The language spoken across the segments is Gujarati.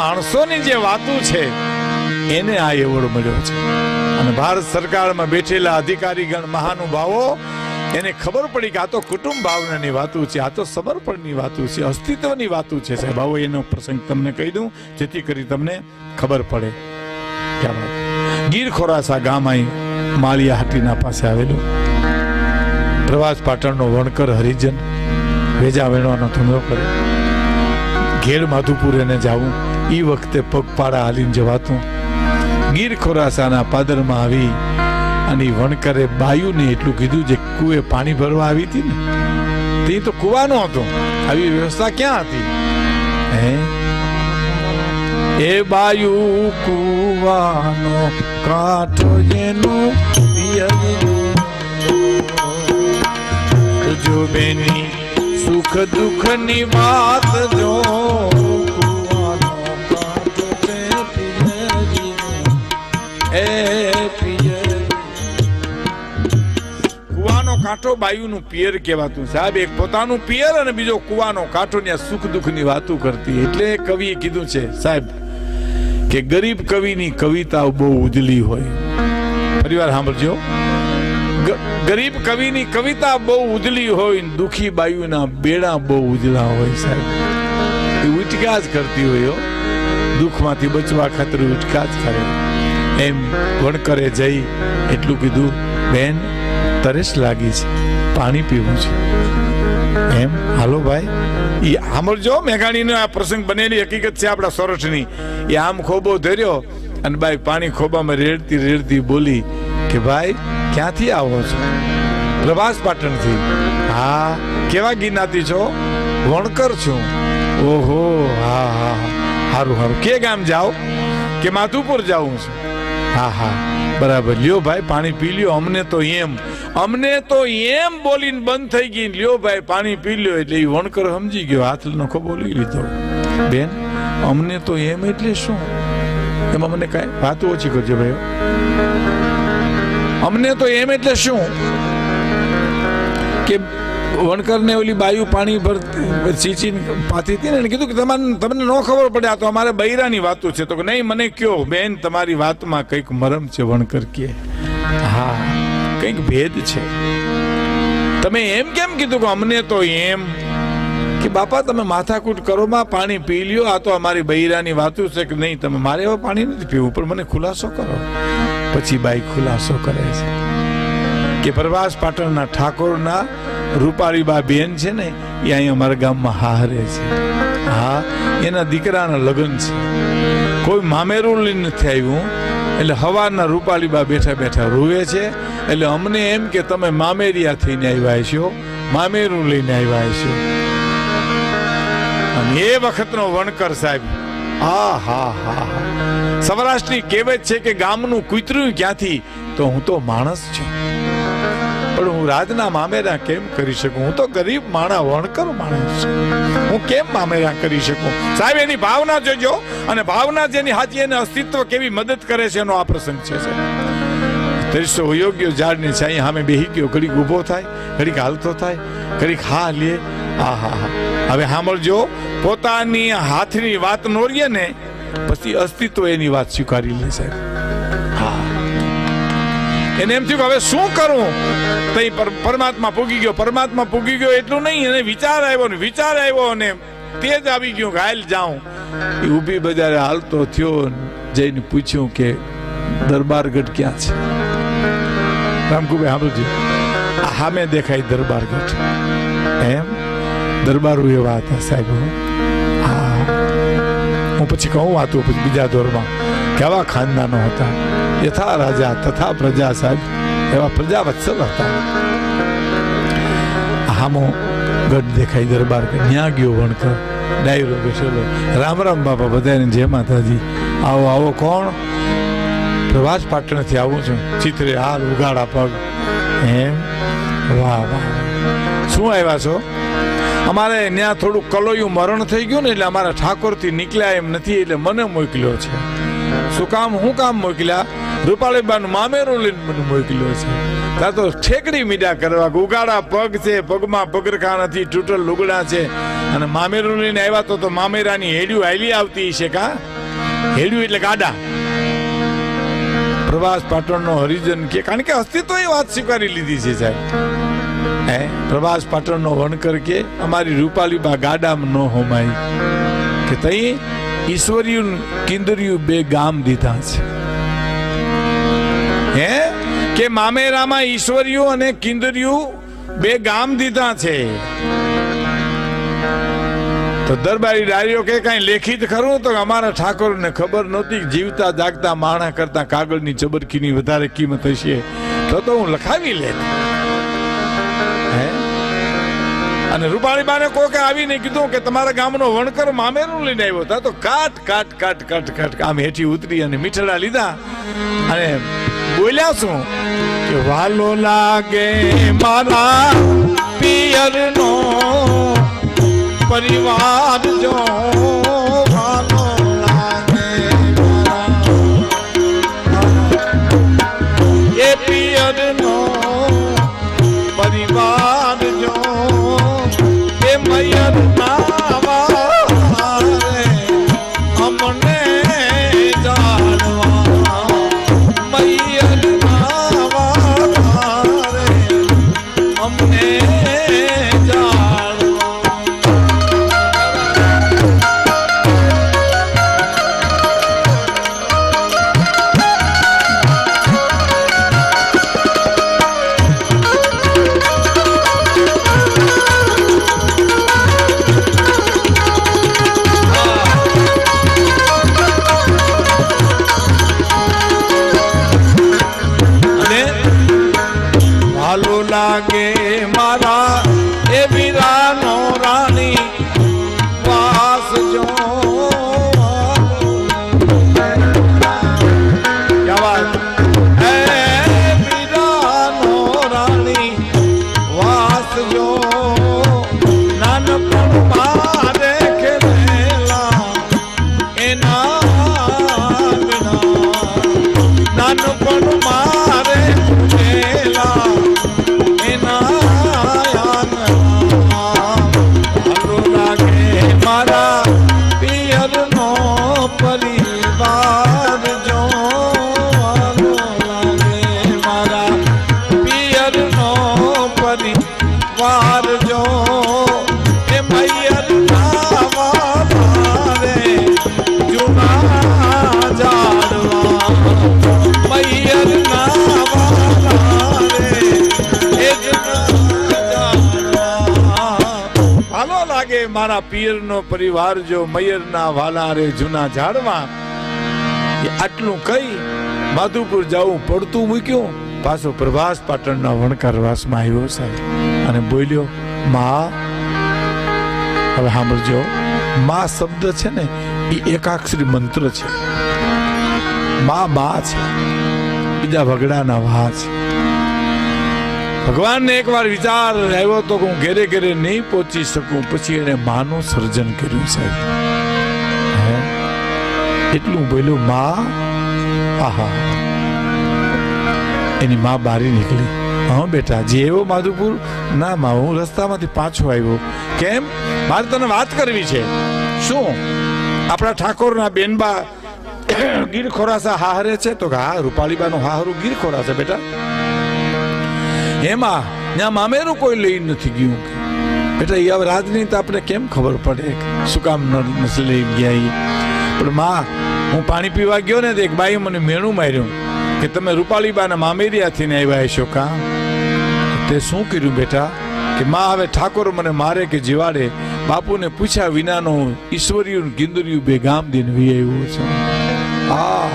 માણસોની જે વાતો છે, એને આ એવોર્ડ મળ્યો છે. અને ભારત સરકારમાં બેઠેલા અધિકારીગણ, મહાનુભાવો, એને ખબર પડી કે આ તો કુટુંબ ભાવનાની વાતો છે, આ તો સમર્પણની વાતું છે, અસ્તિત્વની વાતું છે. સાહેબ, આવો એનો પ્રસંગ તમને કહી દઉં, જેથી કરી તમને ખબર પડે. ગીર ખોરાસા ગામ અહીં માળિયા હાટીના પાસે આવેલું. પ્રવાસ પાટણનો વણકર હરિજન, વેજા વેણવાનો ધંધો કર્યો ઘેડ માધુપુર એને જાવું. એ વખતે પગપાળા હાલીને જવાતું. ગીર ખોરાસાના પાદરમાં આવી અને વણકરે બાયુને એટલું કીધું જે કુએ પાણી ભરવા આવી હતી ને, તે તો કુવાનો હતો આવી વ્યવસ્થા ક્યાં હતી? હે? એ બાયુ કુવાનો કાંઠો જેનું જો બેની સુખ દુઃખની વાત જો કુવાનો કાંઠો બાયુનું પિયર કહેવાતું સાહેબ એક પોતાનું પિયર અને બીજો કુવાનો કાંઠો ને સુખ દુઃખની વાતો કરતી એટલે કવિએ કીધું છે, સાહેબ, કે ગરીબ કવિની કવિતા બહુ ઉજળી હોય. પરિવાર સાંભળજો. ગરીબ કવિની કવિતા બહુ ઉજળી હોય દુખી બાયુના બેડા બહુ ઉજળા હોય, સાહેબ. એ ઉચકા જ કરતી હોય દુઃખમાંથી બચવા ખાતર ઉચકા જ કરે. એમ વણકરે જઈ એટલું કીધું, બેન તરેશ લાગી છે, પાણી પીવું છે. એમ, હાલો ભાઈ. ઈ સાંભળજો મેઘાણીનો આ પ્રસંગ બનેલી હકીકત છે આપણા સોરઠની. એ આમ ખોબો ધર્યો અને બાઈ પાણી ખોબામાં રેડતી રેડતી બોલી કે, ભાઈ, ક્યાંથી આવો છો? પ્રભાસ પાટણથી. હા, કેવા ગિનાતી છો? વણકર છું. ઓહો હા હા. હારું હારું. કે ગામ જાઓ? કે માધુપુર જાઉં છું? હા હા. બરાબર. લ્યો ભાઈ, પાણી પી લ્યો. અમને તો એમ. અમને તો એમ બોલીને બંધ થઈ ગઈ. લ્યો ભાઈ, પાણી પી લ્યો. એટલે એ વણકર સમજી ગયો. હાથ નખો બોલી લીધો. બેન, અમને તો એમ એટલે શું? એમાં મને કાંઈ વાત ઓછી કરજો ભાઈ અમને તો એમ એટલે શું? વણકરને ઓલી બાયુ પાણી ભરતી ચીચીને પાતી હતી ને, એને કીધું કે તમારે તમને ન ખબર પડે, આ તો અમારે બૈરાની વાતો છે. તો કે નહીં, મને કયો, બેન, તમારી વાતમાં કંઈક મરમ છે, વણકર કે હા, કંઈક ભેદ છે. તમે એમ કેમ કીધું કે અમને તો એમ કે બાપા, તમે માથાકૂટ કરો, માં, પાણી પી લ્યો, આ તો અમારી બૈરાની વાતો છે કે નહીં, તમે મારે હવે પાણી નથી પીવું, પણ મને ખુલાસો કરો. પછી બાઈ ખુલાસો કરે છે. કે પ્રવાસ પાટણના ઠાકોરના રૂપાળીબા બેન છે ને, એ અહીં અમારા ગામમાં હારે છે. હા, એના દીકરાના લગ્ન છે. કોઈ મામેરું લઈને નથી આવ્યું, એટલે હવારના રૂપાળીબા બેઠા બેઠા રૂવે છે. એટલે અમને એમ કે તમે મામેરિયા થઈને આવ્યા છો મામેરું લઈને આવ્યા છો અને એ વખતનો વણકર સાહેબ હા હા હા. સૌરાષ્ટ્રની કહેવત છે કે ગામનું કૂતરું ક્યાંથી, તો હું તો માણસ છું. પણ હું રાજના મામેરા કેમ કરી શકું? હું તો ગરીબ માણા, વણકર માણસ હું કેમ મામેરા કરી શકું? સાહેબ, એની ભાવના જોજો. અને ભાવના જેની હાથી એને અસ્તિત્વ કેવી મદદ કરે છે એનો આ પ્રસંગ છે તરીસો યોગ્ય ઝાડની છાંય સામે બેહી ગયો. ઘડીક ઊભો થાય, ઘડીક હાલતો થાય, ઘડીક હા લે. આ, હા હા. હવે સાંભળજો. પોતાની હાથની વાત નોરીએ ને પછી અસ્તિત્વ એની વાત સ્વીકારી લે, સાહેબ. હા એને એમ થયું કે હવે શું કરું? તઈ પરમાત્મા પૂગી ગયો, પરમાત્મા પૂગી ગયો એટલું નહીં, એને વિચાર આવ્યો ને વિચાર આવ્યો અને તેજ આવી ગયું હાલ જાઉં. એ ઊભી બજારે હાલતો થયો જઈને પૂછ્યું કે દરબારગઢ ક્યાં છે? રામકુભાઈ સાંભળજો આ સામે દેખાય દરબારગઢ એમ? દરબારુ એવા હતા સાહેબ, હા. હું. પછી કહું વાતું પછી બીજા દોરમાં કેવા ખાનદાનો હતા. યથા રાજા તથા પ્રજા સાહેબ એવા પ્રજા વત્સલ હતા. હામો ગઢ દેખાય દરબાર ન્યા ગયો વણકર. ડાયરો બેસેલો. રામ રામ બાપા બધાને જય માતાજી. આવો આવો કોણ? પ્રવાસ પાટણથી આવું છું. ચિત્રે હાલ ઉગાડા પગ. એમ? વાહ વાહ શું આવ્યા છો? અમારે ત્યાં થોડું કલોયું મરણ થઈ ગયું ને એટલે અમારા ઠાકોરથી નીકળ્યા એમ નથી, એટલે મને મોકલ્યો છે. શું કામ, હું કામ મોકલ્યા? રૂપાળીબાનું મામેરું લઈને મને મોકલ્યો છે. ત્યાં તો ઠેકડી મીડા કરવા ઉગાડા પગ છે, પગમાં પગરખા નથી, તૂટલ લુગડા છે. અને મામેરું લઈને આવ્યા તો તો મામેરાની હેડ્યું હાલી આવતી છે કા? હેડ્યું એટલે ગાડા. પ્રભાસ પાટણનો હરિજન કે, કારણ કે અસ્તિત્વ એ વાત સ્વીકારી લીધી છે સાહેબ. હે, પ્રભાસ પાટણનો વણકર કે, અમારી રૂપાલીબા ગાડામાં ન હોમાય. કે તઈ ઈશ્વરિયું કિન્દરિયું બે ગામ દીધા છે. કે મામેરામાં ઈશ્વરિયું અને કિંદરિયું બે ગામ દીધા છે. તો દરબારી ડાયરીઓ કે કઈ લેખિત ખરું? તો અમારા ઠાકોરને ખબર નહોતી જીવતા જાગતા માણા કરતા કાગળની ચબરકીની વધારે કિંમત હશે. તો તો હું લખાવી લે હે? અને રૂપાળીબાને કોકે આવીને કીધું કે તમારા ગામનો વણકર મામેરું લઈને આવ્યો હતા તો કાટ કાટ કાટ કાટ કાટ આમ હેઠી ઉતરી અને મીઠડા લીધા. અને બોલ્યા શું? કે વાલો લાગે મારા પિયરનો પરિવાર જો লাগে મારા પિયરનો પરિવાર જો મયરના વાલા રે જૂના ઝાડમાં આટલું કઈ માધુપુર જવું પડતું મૂક્યું. પાછો પ્રભાસ પાટણના વણકારવાસમાં આવ્યો સાહેબ. અને બોલ્યો, મા. હવે સાંભળજો, મા શબ્દ છે ને, એ એકાક્ષરી મંત્ર છે. મા બા છે. બીજા વગડાના વા છે. ભગવાનને એકવાર વિચાર આવ્યો તો હું ઘેરે ઘેરે નહીં પહોંચી શકું. પછી એને માનું સર્જન કર્યું સાહેબ. એટલું બોલ્યું, મા, આહા. એની મા બારી નીકળી. હા બેટા, જે એવો માધુપુર? ના મા, હું રસ્તામાંથી પાછો આવ્યો. કેમ? મારે તને વાત કરવી છે. શું? આપણા ઠાકોરના બેનબા ગીર ખોરાસા હાહરે છે? તો કે, હા, રૂપાળીબાનું હાહરું ગીર ખોરાસા, બેટા. એમાં ત્યાં મામેરું કોઈ લઈ નથી ગયું એટલે એ હવે રાજની તો આપણે કેમ ખબર પડે શું કામ નથી લઈ ગયા? પણ માં, હું પાણી પીવા ગયો ને તો એક બાઈ મને મેણું માર્યું કે તમે રૂપાળીબાના મામેરિયાથી ને આવ્યા હશો કા? તે શું કર્યું બેટા? કે માં હવે ઠાકોર મને મારે કે જીવાડે? બાપુને પૂછ્યા વિનાનો હું ઈશ્વરિયું ગિંદુરિયું બે ગામ દિન વી આવ્યો છું. આ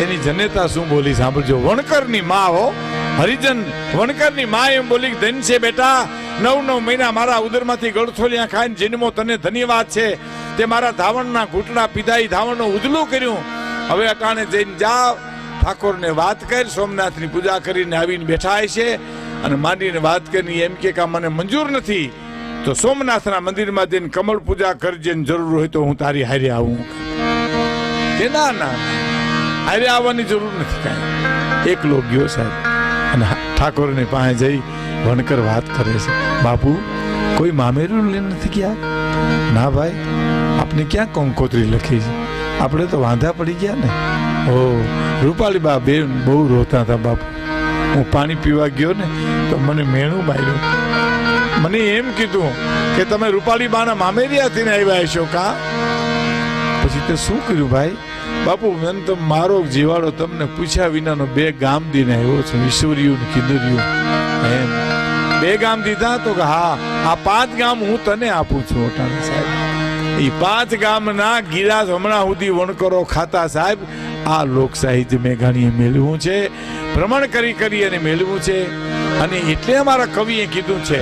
એની જનેતા શું બોલી? સાંભળજો. વણકરની માં હો હરિજન વણકરની માં એમ બોલી ધન છે બેટા, નવ નવ મહિના મારા ઉદરમાંથી ગળથોલિયા ખાઈને જન્મો, તને ધન્યવાદ છે. તે મારા ધાવણના ઘૂંટડા પીધાઈ ધાવણનું ઉજલું કર્યું. હવે અટાણે જઈને જા, ઠાકોરને વાત કર, સોમનાથની પૂજા કરીને આવીને બેઠા છે. અને માંડીને વાત કરી, એમ કે મને મંજૂર નથી. તો સોમનાથના મંદિરમાં જઈને કમળ પૂજા કરજે જરૂર હોય તો હું તારી હારે આવું. કે ના ના, હારે આવવાની જરૂર નથી કાંઈ. એકલો ગયો સાહેબ. અને ઠાકોરની પાસે જઈ વણકર વાત કરે છે. બાપુ, કોઈ મામેરું લઈને નથી ગયા ના ભાઈ, આપને ક્યાં કંકોત્રી લખી છે? આપણે તો વાંધા પડી ગયા ને. ઓ રૂપાલી બા બેન બહુ રોતા હતા બાપુ. હું પાણી પીવા ગયો ને, તો મને મેણું માર્યું મને એમ કીધું કે તમે રૂપાલી બાના મામેરિયાથી ને આવ્યા છો કા? પછી તે શું કર્યું ભાઈ? બાપુ, મેં તો મારો જીવાડો તમને પૂછ્યા વિનાનો બે ગામ દીને આવ્યો છું, ઈશ્વરિયું ને એમ. બે ગામ દીધા તો કે હા, આ પાંચ ગામ હું તને આપું છું ઓટાણા સાહેબ. એ પાંચ ગામના ગિરાસ હમણાં સુધી વણકરો ખાતા સાહેબ, આ લોક સાહિત્ય મેઘાણીએ મેળવું છે, ભ્રમણ કરી કરી અને મેળવું છે. અને એટલે અમારા કવિએ કીધું છે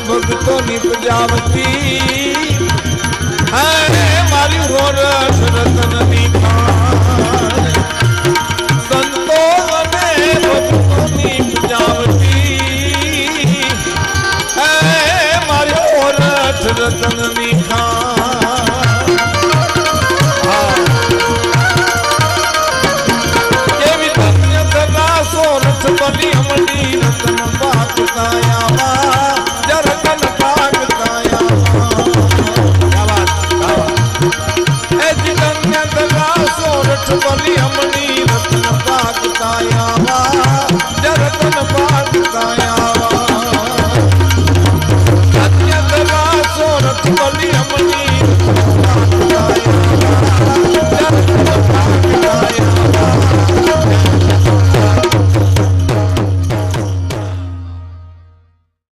ભક્તો નિપજાવતી હે મારી હોરસ રતનની ખાણ કચ્છ બની અમની